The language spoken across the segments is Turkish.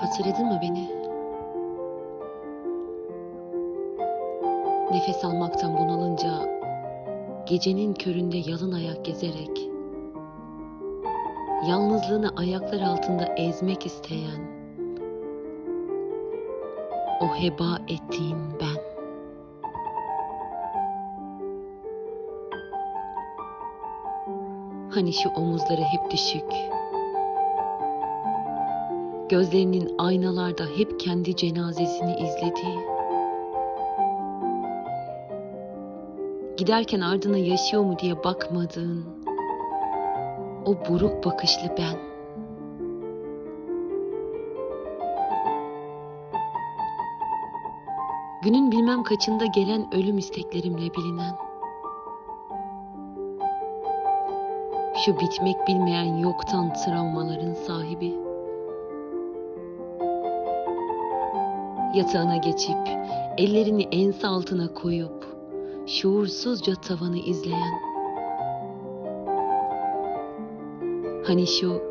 Hatırladın mı beni? Nefes almaktan bunalınca gecenin köründe yalın ayak gezerek yalnızlığını ayaklar altında ezmek isteyen o heba ettiğin ben. Hani şu omuzları hep düşük. Gözlerinin aynalarda hep kendi cenazesini izlediği. Giderken ardına yaşıyor mu diye bakmadığın o buruk bakışlı ben. Günün bilmem kaçında gelen ölüm isteklerimle bilinen. Şu bitmek bilmeyen yoktan travmaların sahibi. Yatağına geçip ellerini ense altına koyup şuursuzca tavanı izleyen. Hani şu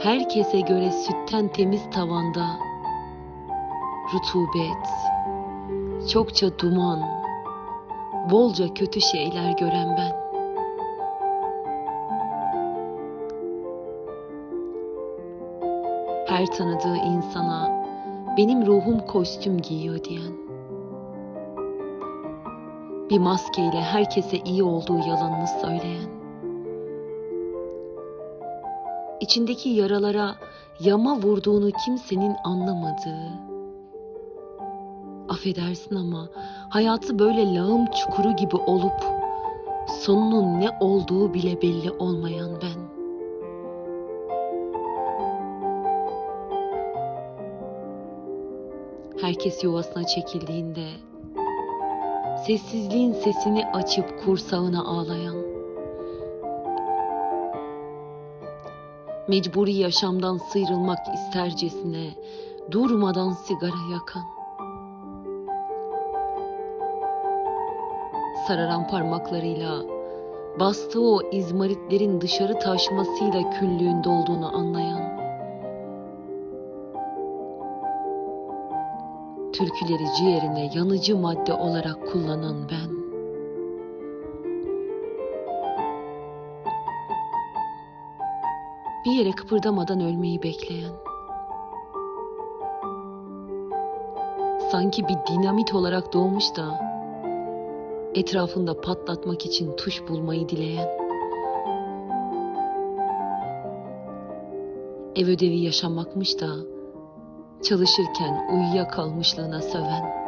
herkese göre sütten temiz tavanda rutubet, çokça duman, bolca kötü şeyler gören ben. Her tanıdığı insana benim ruhum kostüm giyiyor diyen. Bir maskeyle herkese iyi olduğu yalanını söyleyen. İçindeki yaralara yama vurduğunu kimsenin anlamadığı. Affedersin ama hayatı böyle lağım çukuru gibi olup sonunun ne olduğu bile belli olmayan ben. Herkes yuvasına çekildiğinde sessizliğin sesini açıp kursağına ağlayan. Mecburi yaşamdan sıyrılmak istercesine durmadan sigara yakan. Sararan parmaklarıyla bastığı o izmaritlerin dışarı taşmasıyla küllüğün dolduğunu anlayan. Türküleri ciğerine yanıcı madde olarak kullanan ben. Bir yere kıpırdamadan ölmeyi bekleyen. Sanki bir dinamit olarak doğmuş da etrafında patlatmak için tuş bulmayı dileyen. Ev ödevi yaşamakmış da çalışırken uyuyakalmışlığına söven.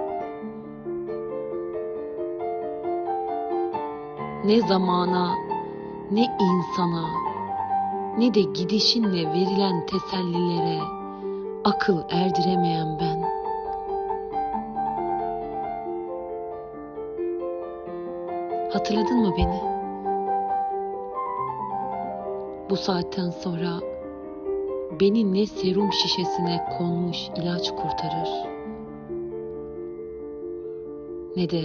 Ne zamana, ne insana, ne de gidişinle verilen tesellilere akıl erdiremeyen ben. Hatırladın mı beni? Bu saatten sonra beni ne serum şişesine konmuş ilaç kurtarır ne de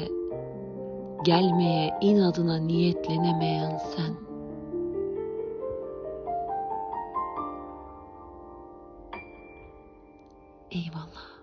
gelmeye inadına niyetlenemeyen sen. Eyvallah.